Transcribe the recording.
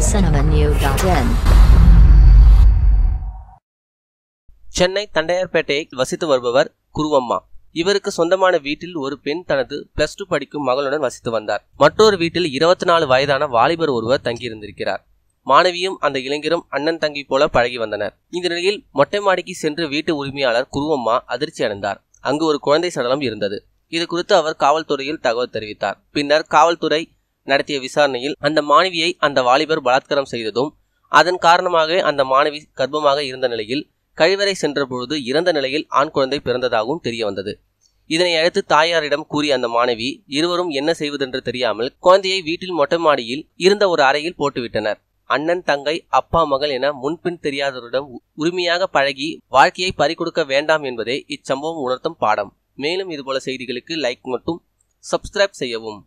tamilcinemanew.in Chennai தண்டையார்பேட்டையை வசித்து வருபவர் குருவம்மா. இவருக்கு சொந்தமான வீட்டில் ஒரு பெண் தனது பிளஸ் டூ படிக்கும் மகளுடன் வசித்து வந்தார். மற்றொரு வீட்டில் இருபத்தி நாலு வயதான வாலிபர் ஒருவர் தங்கியிருந்திருக்கிறார். மாணவியும் அந்த இளைஞரும் அண்ணன் தங்கி போல பழகி வந்தனர். இந்த நிலையில் மொட்டை மாடிக்கு சென்று வீட்டு உரிமையாளர் குருவம்மா அதிர்ச்சி அடைந்தார். அங்கு ஒரு குழந்தை சடலம் இருந்தது. இது குறித்து அவர் காவல்துறையில் தகவல் தெரிவித்தார். பின்னர் காவல்துறை நடத்திய விசாரணையில் அந்த மாணவியை அந்த வாலிபர் பலாத்காரம் செய்ததும் அதன் காரணமாகவே அந்த மாணவி கர்ப்பமாக இருந்த நிலையில் கழிவறை சென்றபொழுது இறந்த நிலையில் ஆண் குழந்தை பிறந்ததாகவும் தெரிய வந்தது இதனை அடுத்து தாயாரிடம் கூறிய அந்த மாணவி இருவரும் என்ன செய்வதென்று தெரியாமல் குழந்தையை வீட்டில் மொட்டை மாடியில் இருந்த ஒரு அறையில் போட்டுவிட்டனர். அண்ணன் தங்கை அப்பா மகள் என முன்பின் தெரியாதவரிடம் உரிமையாக பழகி வாழ்க்கையை பறிகொடுக்க வேண்டாம் என்பதே இச்சம்பவம் உணர்த்தும் பாடம். மேலும் இதுபோல செய்திகளுக்கு லைக் மட்டும் சப்ஸ்கிரைப் செய்யவும்.